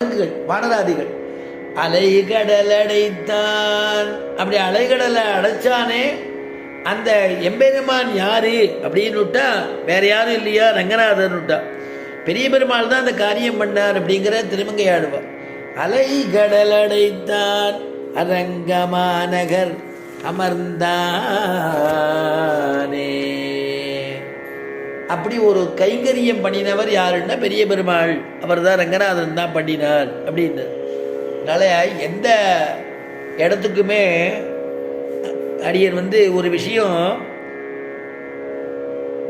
விலங்குகள் வானராதிகள். அலைகடல் அடைத்தான் அப்படி அலைகடலை அடைச்சானே அந்த எம்பெருமான் யாரு அப்படின்னு விட்டா வேற யாரும் இல்லையா? ரங்கநாதன் விட்டா. பெரிய பெருமாள் தான் அந்த காரியம் பண்ணார் அப்படிங்கிற திருமங்கை ஆடுவார் அலைகடல் அடைத்தான் அரங்கமாநகர் அமர்ந்தானே. அப்படி ஒரு கைங்கரியம் பண்ணினவர் யாருன்னா பெரிய பெருமாள். அவர் தான் ரங்கநாதன் தான் பண்ணினார் அப்படின்னு. அதனால் எந்த இடத்துக்குமே அடியர் வந்து ஒரு விஷயம்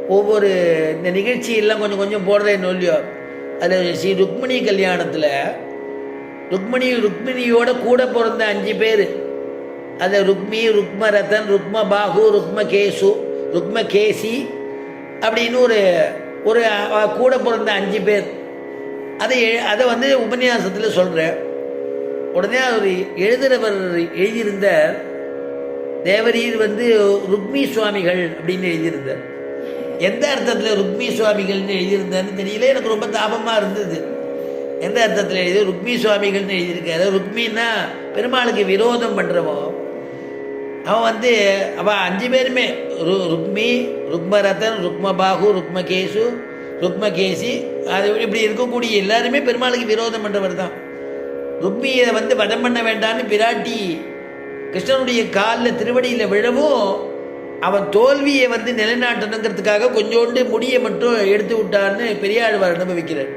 ஒவ்வொரு இந்த நிகழ்ச்சியெல்லாம் கொஞ்சம் கொஞ்சம் போடுறேன்னு இல்லையோ அதில் ஸ்ரீ ருக்மிணி கல்யாணத்தில் ருக்மிணி ருக்மிணியோட கூட பிறந்த அஞ்சு பேர். அதை ருக்மி ருக்மரதன் ருக்ம பாகு ருக்ம கேசு ருக்ம கேசி அப்படின்னு ஒரு ஒரு கூட பிறந்த அஞ்சு பேர். அதை எ- அதை வந்து உபன்யாசத்தில் சொல்கிறேன் உடனே அவர் எழுதுகிறவர் எழுதியிருந்த தேவரீர் வந்து ருக்மி சுவாமிகள் அப்படின்னு எழுதியிருந்தார். எந்த அர்த்தத்தில் ருக்மி சுவாமிகள்னு எழுதியிருந்தாருன்னு தெரியல எனக்கு ரொம்ப தாபமாக இருந்தது. எந்த அர்த்தத்தில் எழுதி ருக்மி சுவாமிகள்னு எழுதியிருக்காரு. ருக்மின்னா பெருமாளுக்கு விரோதம் பண்ணுறவோ அவன் வந்து அவன் அஞ்சு பேருமே ரு ருக்மி ருக்மரதன் ருக்மபாகு ருக்மகேசு ருக்மகேசி அது இப்படி இருக்கக்கூடிய எல்லாருமே பெருமாளுக்கு விரோதம் பண்ணுறவர் தான். ருக்மியை வந்து வதம் பண்ண வேண்டாம்னு பிராட்டி கிருஷ்ணனுடைய காலில் திருவடியில் விழவும் அவன் தோல்வியை வந்து நிலைநாட்டணுங்கிறதுக்காக கொஞ்சோண்டு முடியை மட்டும் எடுத்து விட்டான்னு பெரியாழ்வார் அனுபவிக்கிறார்.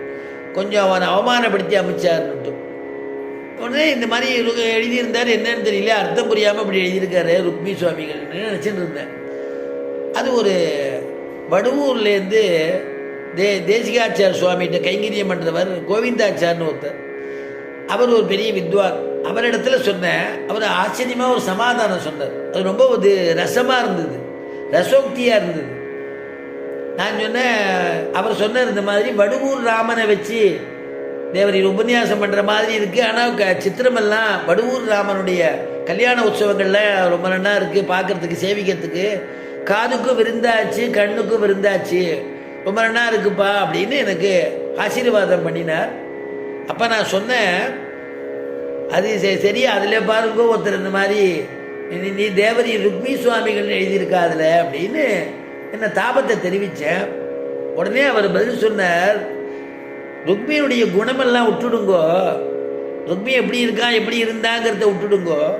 கொஞ்சம் அவனை அவமானப்படுத்தி அமைச்சார்னுட்டு உடனே இந்த மாதிரி எழுதியிருந்தார் என்னன்னு தெரியல அர்த்தம் புரியாமல் இப்படி எழுதியிருக்காரு ருக்மி சுவாமிகள்னு நினச்சிட்டு இருந்தேன். அது ஒரு வடுவூர்லேருந்து தே தேசிகாச்சார் சுவாமிகிட்ட கைங்கரியம் பண்ணுறவர் கோவிந்தாச்சார்னு ஒருத்தர். அவர் ஒரு பெரிய வித்வான். அவரிடத்துல சொன்னேன் அவர் ஆச்சரியமாக ஒரு சமாதானம் சொன்னார். அது ரொம்ப ஒரு ரசமாக இருந்தது ரசோக்தியாக இருந்தது. நான் சொன்னேன் அவர் சொன்னார் இந்த மாதிரி வடுவூர் ராமனை வச்சு தேவரீர் உபன்யாசம் பண்ணுற மாதிரி இருக்குது ஆனால் க சித்திரமெல்லாம் வடுவூர் ராமனுடைய கல்யாண உற்சவங்களில் ரொம்ப நல்லா இருக்குது பார்க்கறதுக்கு சேவிக்கிறதுக்கு. காதுக்கும் விருந்தாச்சு கண்ணுக்கும் விருந்தாச்சு. ரொம்ப நல்லா இருக்குப்பா அப்படின்னு எனக்கு ஆசீர்வாதம் பண்ணினார். அப்போ நான் சொன்னேன் அது சரி சரியா? அதில் பாருங்க ஒருத்தர் இந்த மாதிரி நீ- நீ தேவரி ருக்மி சுவாமிகள்னு எழுதியிருக்கா அதில்? அப்படின்னு என்ன தாபத்தை தெரிவித்தேன் உடனே அவர் பதில் சொன்னார் ருக்மியனுடைய குணமெல்லாம் விட்டுடுங்கோ. ருக்மி எப்படி இருக்கா எப்படி இருந்தாங்கிறத விட்டுடுங்கோ.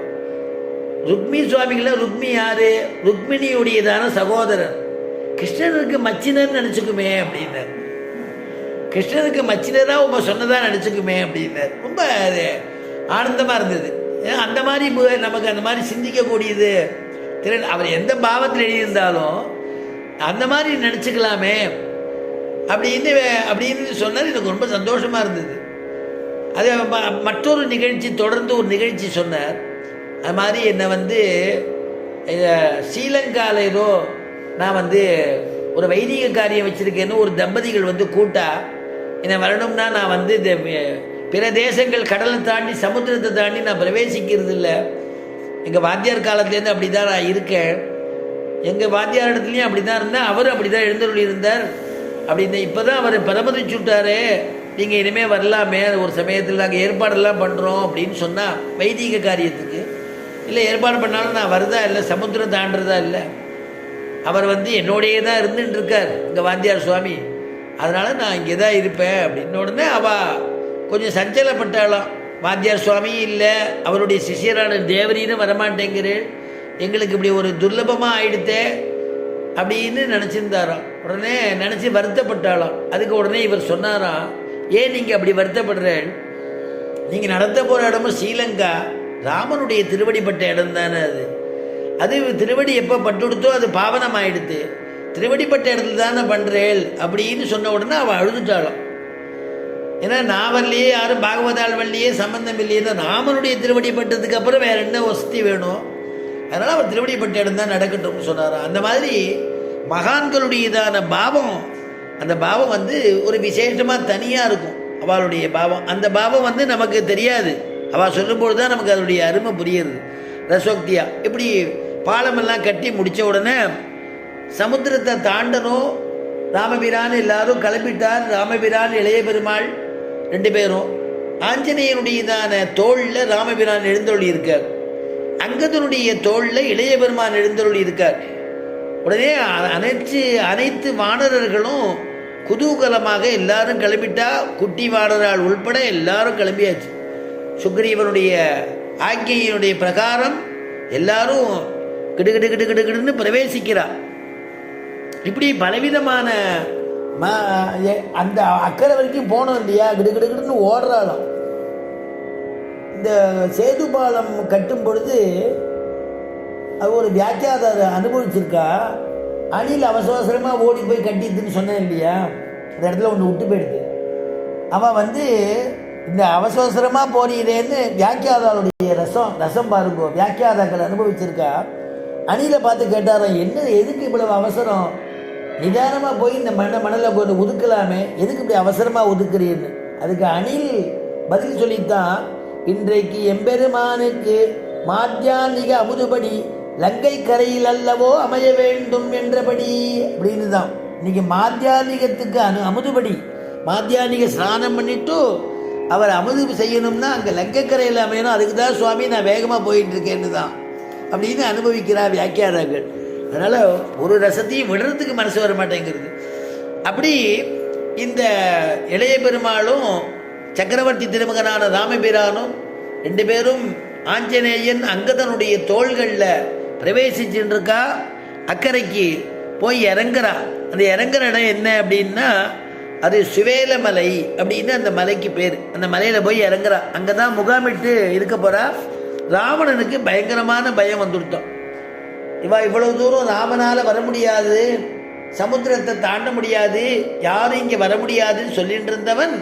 ருக்மி சுவாமிகள் ருக்மி யாரு? ருக்மிணியுடையதான சகோதரர். கிருஷ்ணனுக்கு மச்சினர்னு நினச்சிக்குமே அப்படின்னார். கிருஷ்ணனுக்கு மச்சினராக உங்க சொன்னதா நினச்சிக்குமே அப்படின்னார். ரொம்ப அது ஆனந்தமாக இருந்தது. ஏன் அந்த மாதிரி நமக்கு அந்த மாதிரி சிந்திக்கக்கூடியது. திறன் அவர் எந்த பாவத்தில் எழுதியிருந்தாலும் அந்த மாதிரி நினச்சிக்கலாமே. அப்படின்னு அப்படின்னு சொன்னது எனக்கு ரொம்ப சந்தோஷமாக இருந்தது. அது ம- மற்றொரு நிகழ்ச்சி தொடர்ந்து ஒரு நிகழ்ச்சி சொன்னார். அது மாதிரி என்னை வந்து ஸ்ரீலங்காவில் ஏதோ நான் வந்து ஒரு வைதிக காரியம் வச்சுருக்கேன்னு ஒரு தம்பதிகள் வந்து கூட்டா என்னை வரணும்னா நான் வந்து இந்த பிற தேசங்கள் கடலை தாண்டி சமுத்திரத்தை தாண்டி நான் பிரவேசிக்கிறது இல்லை எங்கள் வாத்தியார் காலத்துலேருந்து அப்படி தான் நான் இருக்கேன். எங்கள் வாத்தியார் இடத்துலையும் அப்படி தான் இருந்தேன். அவரும் அப்படி தான் எழுந்தருளி இருந்தார் அப்படின்னு இப்போ தான் அவர் பரமதிச்சு நீங்கள் இனிமேல் வரலாமே ஒரு சமயத்தில் நாங்கள் ஏற்பாடெல்லாம் பண்ணுறோம் அப்படின்னு சொன்னால் வைதிக காரியத்துக்கு. இல்லை ஏற்பாடு பண்ணாலும் நான் வருதா இல்லை சமுத்திரம் தாண்டுறதா இல்லை. அவர் வந்து என்னோடையே தான் இருந்துட்டு இருக்கார் இங்கே வாந்தியார் சுவாமி. அதனால் நான் இங்கே தான் இருப்பேன் அப்படின்னு உடனே அவள் கொஞ்சம் சஞ்சலப்பட்டாளாம். வாத்தியார் சுவாமி இல்லை அவருடைய சிஷியரான தேவரின்னு வரமாட்டேங்கிறேன். எங்களுக்கு இப்படி ஒரு துர்லபமாக ஆயிடுத்தே. அப்படின்னு நினச்சிருந்தாராம். உடனே நினச்சி வருத்தப்பட்டாளாம். அதுக்கு உடனே இவர் சொன்னாராம் ஏன் நீங்கள் அப்படி வருத்தப்படுறேன் நீங்கள் நடத்த போகிற இடமும் ஸ்ரீலங்கா. ராமனுடைய திருவடிப்பட்ட இடம் தானே அது. அது திருவடி எப்போ பட்டுடுத்தோ அது பாவனம் ஆயிடுத்து திருவடிப்பட்ட இடத்துல தானே பண்ணுறேள் அப்படின்னு சொன்ன உடனே அவள் அழுதுட்டாளாம். ஏன்னா நான் யாரும் பாகவதால் வரலையே சம்மந்தம் இல்லையே ராமனுடைய திருவடி பட்டதுக்கு அப்புறம் வேற என்ன வசதி வேணும்? அதனால் அவர் திருவடிப்பட்ட இடம் தான் நடக்கட்டும்னு சொன்னார்? அந்த மாதிரி மகான்களுடையதான பாவம் அந்த பாவம் வந்து ஒரு விசேஷமாக தனியாக இருக்கும். அவளுடைய பாவம். அந்த பாவம் வந்து நமக்கு தெரியாது. அவள் சொல்லும்போது தான் நமக்கு அதனுடைய அருமை புரியுது ரசோக்தியா இப்படி பாலமெல்லாம் கட்டி முடித்த உடனே சமுத்திரத்தை தாண்டனும் ராமபிரான் எல்லாரும் கிளம்பிட்டார் ராமபிரான் இளைய பெருமாள் ரெண்டு பேரும் ஆஞ்சநேயனுடையதான தோளில் ராமபிரான் எழுந்தொழி இருக்கார் அங்கதனுடைய தோளில் இளைய பெருமான் எழுந்தருள் இருக்கார். உடனே அனைத்து அனைத்து வானரர்களும் குதூகலமாக எல்லாரும் கிளம்பிட்டா குட்டி வானரால் உள்பட எல்லாரும் கிளம்பியாச்சு. சுக்ரீவனுடைய ஆக்கியினுடைய பிரகாரம் எல்லாரும் கிடு கிடு கிடு கிடுன்னு பிரவேசிக்கிறார் இப்படி பலவிதமான அந்த அக்கறை வரைக்கும் போனோம் இல்லையா? கிடு கிடு கிடுன்னு இந்த சேது பாலம் கட்டும் பொழுது அது ஒரு வியாக்கியாதார அனுபவிச்சிருக்கா. அணில் அவசர அவசரமாக ஓடி போய் கட்டிட்டுன்னு சொன்னேன் இல்லையா? அந்த இடத்துல ஒன்று விட்டு போயிடுது. அவன் வந்து இந்த அவசர அவசரமாக போறீரேன்னு வியாக்கியாதாருடைய ரசம் ரசம் பாருங்க வியாக்கியாதாக்கள் அனுபவிச்சிருக்கா. அணிலை பார்த்து கேட்டாராம் என்ன எதுக்கு இவ்வளவு அவசரம்? நிதானமாக போய் இந்த மண்ணை மணலை கொஞ்சம் ஒதுக்கலாமே. எதுக்கு இப்படி அவசரமாக ஒதுக்குறீன்னு அதுக்கு அணில் பதில் சொல்லித்தான் இன்றைக்கு எம்பெருமானுக்கு மாத்தியானிக அமுதுபடி லங்கை கரையில் அல்லவோ அமைய வேண்டும் என்றபடி அப்படின்னு தான் இன்னைக்கு மாத்தியானிகத்துக்கு அனு அமுதுபடி. மாத்தியானிக ஸ்நானம் பண்ணிட்டு அவர் அமுது செய்யணும்னா அங்கே லங்கைக்கரையில் அமையணும். அதுக்கு தான் சுவாமி நான் வேகமாக போயிட்டு இருக்கேன்னு தான் அப்படின்னு அனுபவிக்கிறார் வியாக்கியாரர்கள். அதனால் ஒரு ரசத்தையும் விடுறதுக்கு மனசு வர மாட்டேங்கிறது அப்படி இந்த இளைய பெருமாளும் சக்கரவர்த்தி திருமகனான ராமபிரானும் ரெண்டு பேரும் ஆஞ்சநேயன் அங்கதனுடைய தோள்களில் பிரவேசிச்சுருக்கா? அக்கறைக்கு போய் இறங்குறா. அந்த இறங்குற இடம் என்ன அப்படின்னா அது சுவேலமலை அப்படின்னு அந்த மலைக்கு பேர். அந்த மலையில் போய் இறங்குறா. அங்கே தான் முகாமிட்டு இருக்க போகிறா ராவணனுக்கு பயங்கரமான பயம் வந்துடுத்தோம் இவா இவ்வளோ தூரம் ராமனால் வர முடியாது. சமுத்திரத்தை தாண்ட முடியாது. யாரும் இங்கே வர முடியாதுன்னு சொல்லிட்டு இருந்தவன்